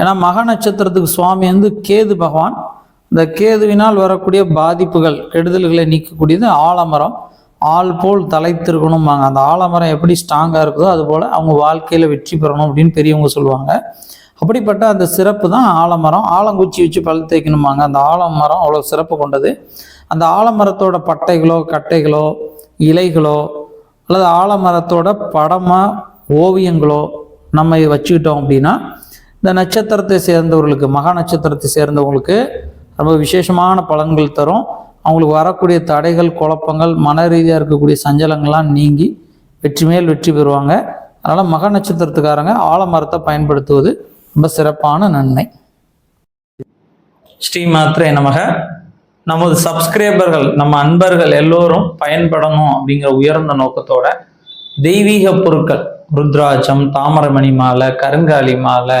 ஏன்னா மக நட்சத்திரத்துக்கு சுவாமி வந்து கேது பகவான். இந்த கேதுவினால் வரக்கூடிய பாதிப்புகள் கெடுதல்களை நீக்கக்கூடியது ஆலமரம். ஆள் போல் தலைத்திருக்கணும்பாங்க. அந்த ஆலமரம் எப்படி ஸ்ட்ராங்காக இருக்குதோ அதுபோல் அவங்க வாழ்க்கையில் வெற்றி பெறணும் அப்படின்னு பெரியவங்க சொல்லுவாங்க. அப்படிப்பட்ட அந்த சிறப்பு தான் ஆலமரம். ஆலங்குச்சி வச்சு பல் தேய்க்கணுமாங்க அந்த ஆலமரம் அவ்வளோ சிறப்பு கொண்டது. அந்த ஆலமரத்தோட பட்டைகளோ கட்டைகளோ இலைகளோ அல்லது ஆலமரத்தோட படமாக ஓவியங்களோ நம்ம வச்சுக்கிட்டோம் அப்படின்னா இந்த நட்சத்திரத்தை சேர்ந்தவர்களுக்கு மகா நட்சத்திரத்தை சேர்ந்தவங்களுக்கு ரொம்ப விசேஷமான பலன்கள் தரும். அவங்களுக்கு வரக்கூடிய தடைகள் குழப்பங்கள் மன ரீதியாக இருக்கக்கூடிய சஞ்சலங்கள்லாம் நீங்கி வெற்றி மேல் வெற்றி பெறுவாங்க. அதனால் மக நட்சத்திரத்துக்காரங்க ஆலமரத்தை பயன்படுத்துவது ரொம்ப சிறப்பான நன்மை. ஸ்ரீ மாத்திரை நமக. நமது சப்ஸ்கிரைபர்கள் நம்ம அன்பர்கள் எல்லோரும் பயன்படணும் அப்படிங்கிற உயர்ந்த நோக்கத்தோட தெய்வீக பொருட்கள் ருத்ராட்சம் தாமரமணி மாலை கருங்காலி மாலை